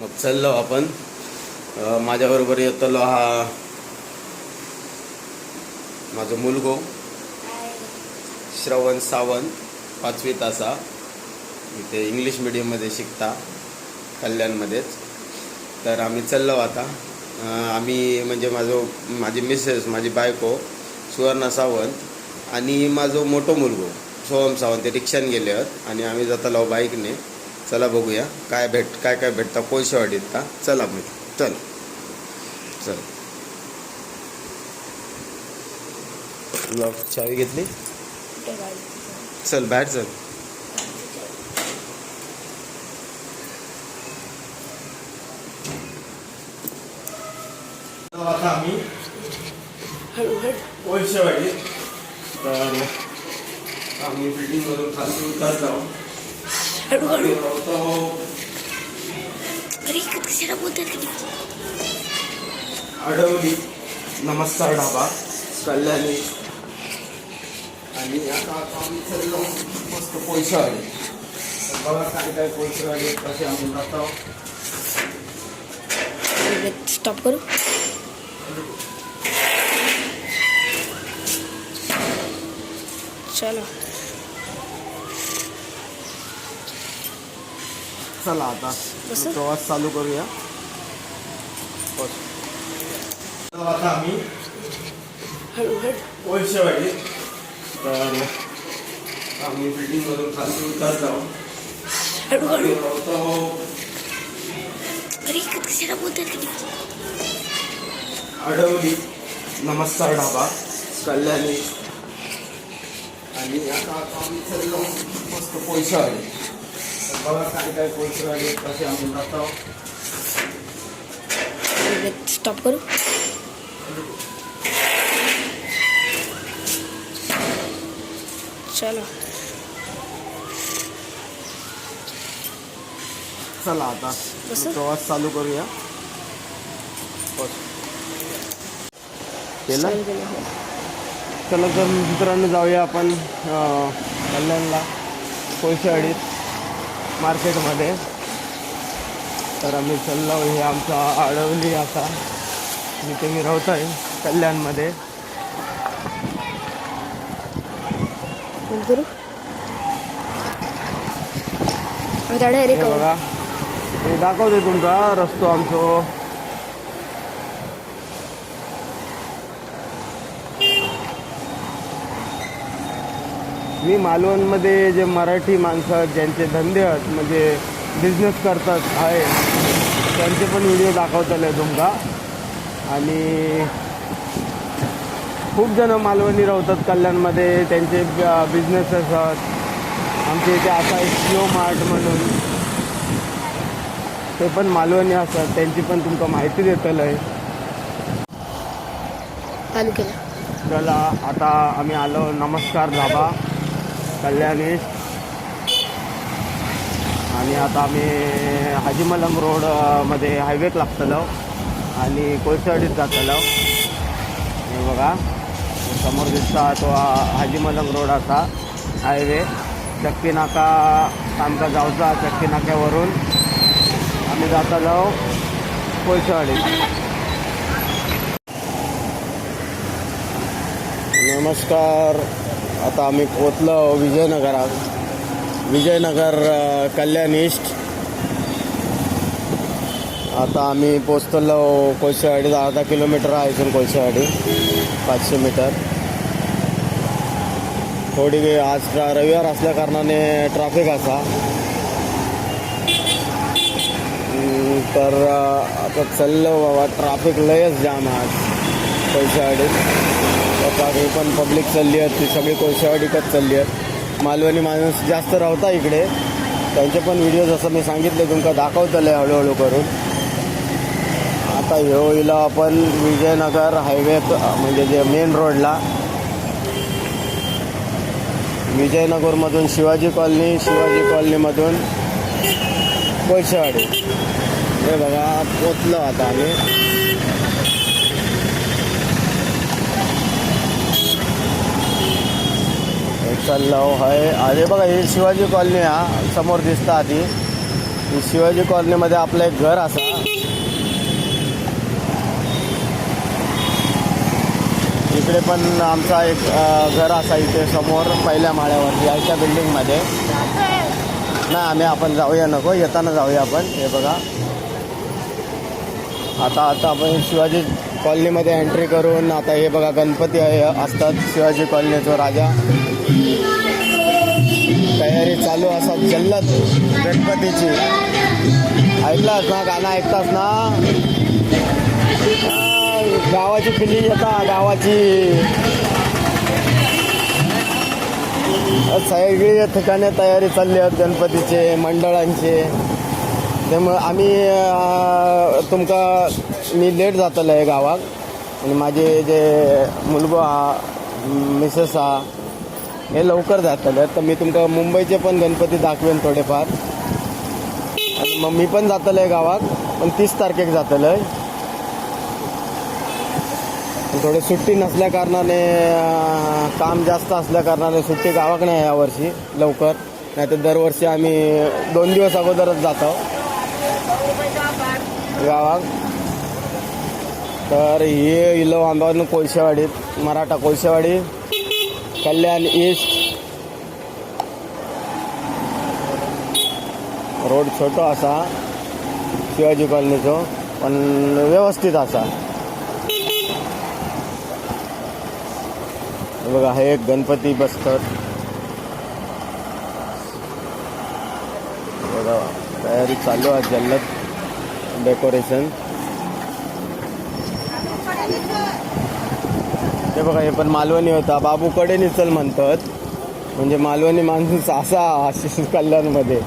मग चाललो आपण. माझ्याबरोबर येतलो हा माझा मुलगो. श्रवण सावंत पाचवी तासा. इथे इंग्लिश मिडियममध्ये शिकता कल्याणमध्येच. तर आम्ही चाललो आता. आम्ही म्हणजे माझं माझी मिसेस माझी बायको सुवर्णा सावंत आणि माझो मोठो मुलगो सोहम सावंत ते रिक्षान गेले आहेत. आणि आम्ही जातालो बाईकने. चला बघूया. काय भेट काय काय भेटता? कोळशेवाडीत का? चला मी चल. चल. चावी घेतली? चल बाहेर चल. आता आम्ही. कोळशेवाडी तर आम्ही बिल्डिंग वरून खाली उतरत आहोत आम्ही राहतो अरे कशाला बोलतात आडवली नमस्कार ढाबा कल्याणी आणि आता आता आम्ही चाललो मस्त पोयशावाडी तर बघा काय काय पोयशावाडी आहेत, कसे आम्ही जातो स्टॉप करू चला चला आता? प्रवास चालू करूया. आता आम्ही हळूहळू. कोळशेवाडी. तर आम्ही खाली उतरत आहोत आडवली नमस्कार ढाबा. कल्याणी. आणि आता आम्ही चाललो. मस्त पोयशावाडी स्टॉप करू चला चला आता? प्रवास चालू करूया. केला चालू हो. चला तर मित्रांनो जाऊया आपण कल्याणला कोळशेवाडीत मार्केटमध्ये. तर आम्ही चाललो हे आमचा आडवली आता. जिथे मी राहत आहे कल्याणमध्ये बघा. हे दाखवते तुमचा रस्तो आमचो. मी मालवणमध्ये जे मराठी माणसं आहेत, ज्यांचे धंदे आहेत म्हणजे बिझनेस करतात आहे त्यांचे पण व्हिडिओ दाखवतले तुमका आणि खूप जण मालवणी राहतात कल्याणमध्ये त्यांचे बिझनेसेस आहेत. आमच्या इथे असा एक जिओ मार्ट म्हणून ते पण मालवणी असतात त्यांची पण तुमका माहिती देतलं आहे चला आता आम्ही आलो नमस्कार धाबा कल्याणेश आणि आता आम्ही हाजी रोडमध्ये हायवेक लागतलो. आणि कोळसवाडीत जातलो. हे बघा समोर दिसता तो हाजीमलम हाजी रोड असा हायवे चक्की नाका आमचा जावचा चक्की नाक्यावरून आम्ही जातलो कोळसवाडीत. नमस्कार. आता आम्ही पोचलो विजयनगरात. विजयनगर कल्याण ईस्ट आता आम्ही पोचतलो कोळशेवाडी अर्धा किलोमीटर आहे इथून कोळशेवाडी पाचशे मीटर. थोडी वेळ आज रविवार असल्या कारणाने ट्रॅफिक असा. तर आता चाललो बाबा ट्रॅफिक लयच जाम आज कोळशेवाडीत आता पण पब्लिक चालली आहेत ती सगळी कोळशेवाडीकच चालली आहेत. मालवणी माणूस जास्त राहता इकडे. त्यांचे पण व्हिडिओ जसं मी सांगितले तुमका दाखवतले हळूहळू करून. आता हे होईल आपण विजयनगर हायवे म्हणजे जे मेन रोडला विजयनगरमधून शिवाजी कॉलनी शिवाजी कॉलनीमधून कोळशेवाडी. हे बघा पोचलो आता आम्ही. चाललो आहे. अरे बघा ही शिवाजी कॉलनी हा समोर दिसता आधी. ही शिवाजी कॉलनीमध्ये आपलं एक घर असा. इकडे पण आमचा एक घर असा इथे समोर पहिल्या माळ्यावरती बिल्डिंग बिल्डिंगमध्ये. नाही आम्ही आपण जाऊया नको येताना जाऊया आपण हे बघा. आता आता आपण शिवाजी कॉलनीमध्ये एंट्री करून आता हे बघा गणपती आहे असतात शिवाजी कॉलनीचा राजा. तयारी चालू असा जल्लत गणपतीची. ऐकलास ना गाणं ऐकतास ना? गावाची फिलिंग येता गावाची. सगळी ठिकाणी तयारी चालली आहेत गणपतीचे मंडळांचे. त्यामुळं आम्ही तुमका मी लेट जातलं आहे गावात आणि माझे जे मुलगो हा मिसेस हा हे लवकर जातले. तर मी तुमका मुंबईचे पण गणपती दाखवेन थोडेफार. आणि मग मी पण जातले आहे गावात पण तीस तारखेक जातले आहे थोडे सुट्टी नसल्या कारणाने काम जास्त असल्या कारणाने सुट्टी गावाक नाही यावर्षी लवकर. नाही तर दरवर्षी आम्ही दोन दिवस अगोदरच जातो. गावात. तर हे इलो आंबावरून कोळशेवाडीत मराठा कोळशेवाडी. कल्याण ईस्ट. रोड छोटो असा शिवाजी कॉलनीचो पण व्यवस्थित असा बघा हे एक गणपती बसतात बघा तयारी चालू आहे जल्लत डेकोरेशन. हे बघा हे पण मालवणी होता. बाबू कडे निचल म्हणतात. म्हणजे मालवणी माणूस असा आशिष कल्याणमध्ये.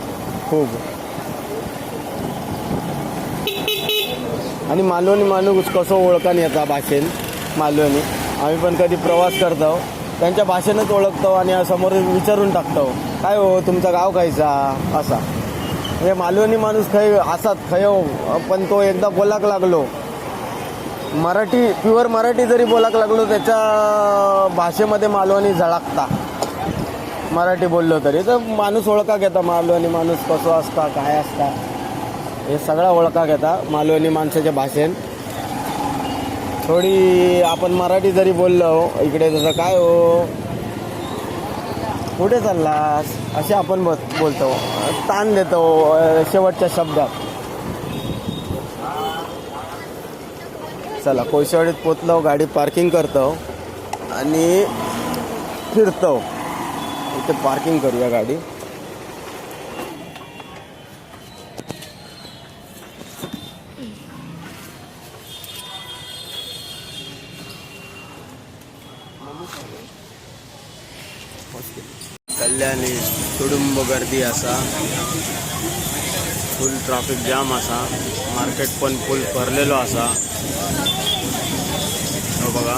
खूप. आणि मालवणी माणूस कसं ओळखान येता भाषेन? मालवणी. आम्ही पण कधी प्रवास करतो. त्यांच्या भाषेनंच ओळखतो आणि समोर विचारून टाकतो. काय हो तुमचा गाव खायचा असा. म्हणजे मालवणी माणूस खय असाच खय हो, पण तो एकदा बोलाक लागलो. मराठी प्युअर मराठी जरी बोलायला लागलो त्याच्या भाषेमध्ये मालवणी झळकता. मराठी बोललो तरी. तर माणूस ओळखा घेता मालवणी माणूस कसो असता काय असता. हे सगळा ओळखा घेता मालवणी माणसाच्या भाषेन. थोडी आपण मराठी जरी बोललो इकडे जसं काय हो? कुठे चाललास? असे आपण बोलतो. ताण देतो शेवटच्या शब्दात. चला कोळशेवाडीत पोचलो गाडी पार्किंग करतो आणि फिरतो. इथे पार्किंग करूया गाडी. कल्याणी तुडुंब गर्दी असा. फुल ट्रॅफिक जाम असा. मार्केट पण फुल भरलेलो असा. हो बघा.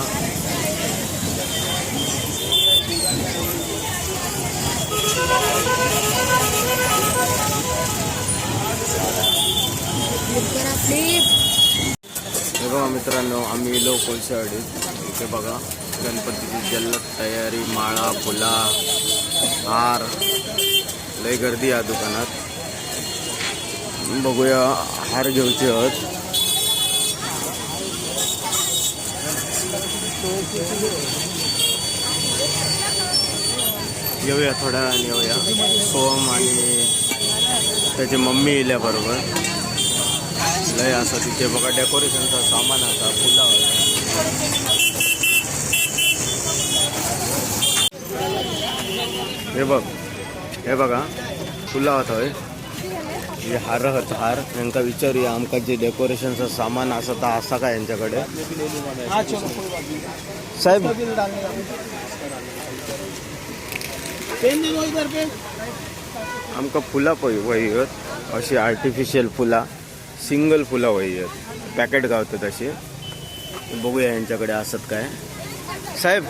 हे बघा मित्रांनो आम्ही लो कोळशावाडी इथे बघा गणपतीची जल्लत तयारी माळा फुला हार. लय गर्दी या दुकानात. बघूया हार घेऊचे आहोत येऊया थोड्या वेळाने येऊया. सोम आणि त्याची मम्मी येल्या बरोबर लय असं तिथे बघा डेकोरेशनचा सामान असा फुला. हे बघ हे बघा फुला होता होय. हे हार होत हार यांका विचारूया आमका जे डेकोरेशनचं सामान असं तर असा का यांच्याकडे? साहेब. आमका फुला पळय वयत अशी आर्टिफिशियल फुला सिंगल फुला वयत पॅकेट गावतात अशी. बघूया यांच्याकडे असत काय. साहेब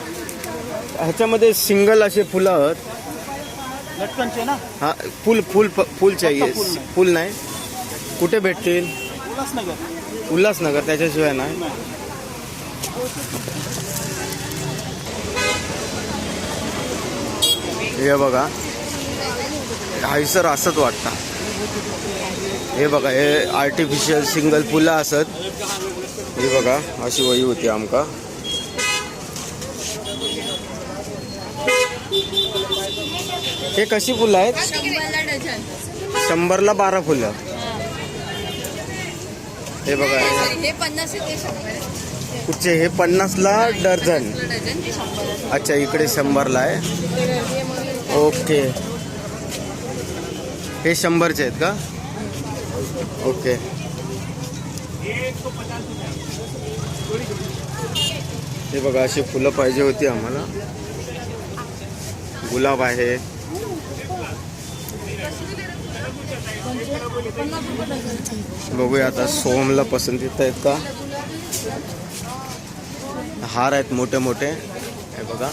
ह्याच्यामध्ये सिंगल असे फुलं आहेत. ना? हा फुल फुल फुल चाहिए फक्त फुल. फुल नाही. कुठे भेटतील? उल्हासनगर. उल्हासनगर त्याच्याशिवाय नाही. हे बघा. हायसर असंच वाटतं. हे बघा हे आर्टिफिशियल सिंगल फुलं असत. ही बघा अशी वही होती आमका. हे कशी फुलं आहेत? शंभरला डझन. शंभरला बारा फुलं. हे बघा. हे- हे पन्नास ते शंभर कुठचे? हे पन्नासला डझन. डझन ते शंभर अच्छा इकडे शंभरला आहे. ओके. हे शंभरचे आहेत का? ओके. हे बघा अशी फुलं पाहिजे होती आम्हाला. गुलाब आहे. बघूया आता सोहमला पसंतीत आहेत का? हार आहेत मोठे मोठे. हे बघा.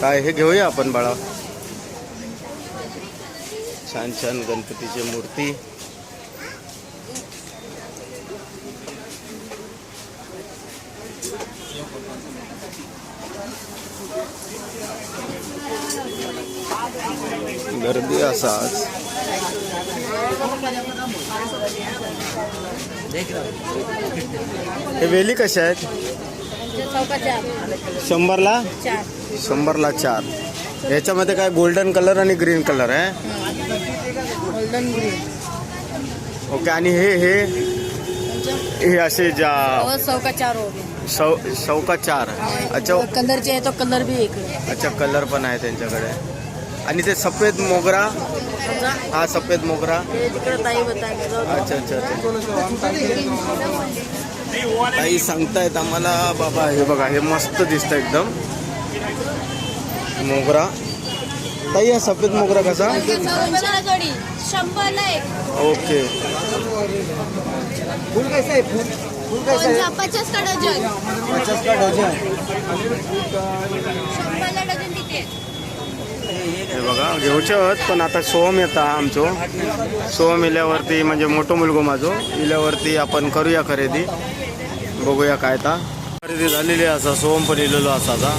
काय हे घेऊया आपण बाळा. छान छान गणपतीची मूर्ती. गर्दी असा आज हे वेली कशा आहेत? शंभरला? शंभरला चार. ह्याच्यामध्ये काय गोल्डन कलर आणि ग्रीन कलर आहे? गोल्डन ग्रीन ओके आणि हे हे? हे असे ज्या चौका चार हो सौ चार. अच्छा. कलर चाहिए तो कलर भी एक. अच्छा कलर पण आहे त्यांच्याकडे. आणि ते सफेद मोगरा. हा सफेद मोगरा. ताई अच्छा अच्छा काही सांगतायत आम्हाला बाबा हे बघा हे मस्त दिसतं एकदम. मोगरा. ताई हा सफेद मोगरा कसा? ओके. पचास का डझन. पचास का डझन. शंभरला डझन तिथे. हे बघा घेऊचे पण आता सोम येता आमचो. सोम इल्यावरती म्हणजे मोठो मुलगो माझो. इल्यावरती आपण करूया खरेदी. बघूया काय ता. खरेदी झालेली असा सोम पण इलेलो असा आता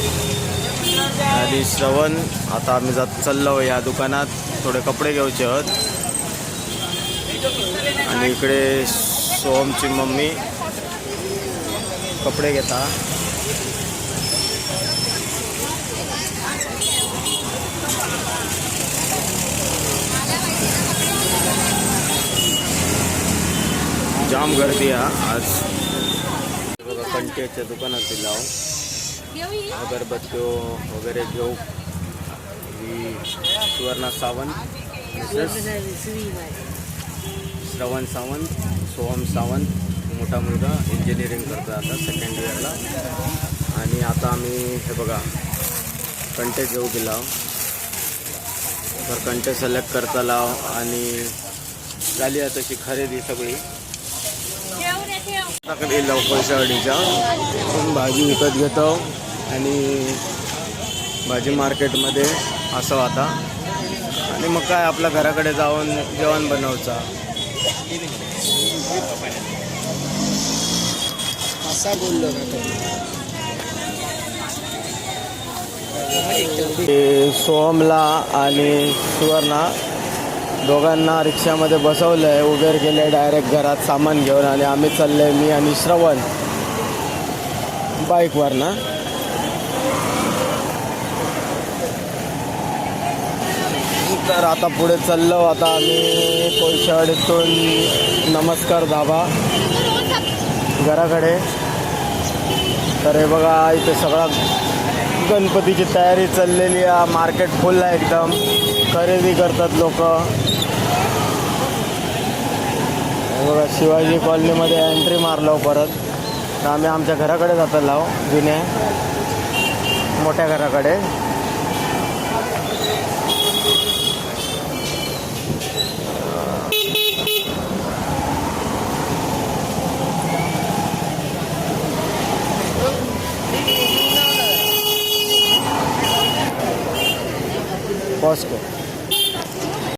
आणि श्रवण आता आम्ही जात चाललो या दुकानात. थोडे कपडे घेऊचे आहेत. आणि इकडे सोहमची मम्मी कपडे घेता. जाम गर्दी आहे आज बघा कंटेच्या दुकानात लाव अगरबत्त्यो वगैरे घेऊ. ही सुवर्णा सावंत श्रवण सावंत सोहम सावंत मोठा मुलगा इंजिनिअरिंग करतो आता सेकंड इयरला आणि आता आम्ही हे बघा कंटे घेऊ गेला तर कंटे सिलेक्ट करता लाव आणि झाली आहे तशी खरेदी सगळी. टाकली लाव पैसा अडीच्या पण भाजी विकत घेतो आणि भाजी मार्केटमध्ये असं आता. आणि मग काय आपल्या घराकडे जाऊन जेवण बनवचा असा बोललो सोहमला आणि सुवर्णा दोघांना रिक्षामध्ये बसवलं आहे उबेर गेले डायरेक्ट घरात सामान घेऊन आणि आम्ही चालले मी आणि श्रवण. बाईकवर ना? तर आता पुढे चाललो. आता आम्ही कोळशावाडीतून नमस्कार धाबा. घराकडे. तर हे बघा इथे सगळा गणपतीची तयारी चाललेली आहे. मार्केट फुल आहे एकदम. खरेदी करतात लोक. बघा शिवाजी कॉलनीमध्ये एंट्री मारलो हो परत. तर आम्ही आमच्या घराकडे जातो हो, लाव जुन्या मोठ्या घराकडे. पॉस्को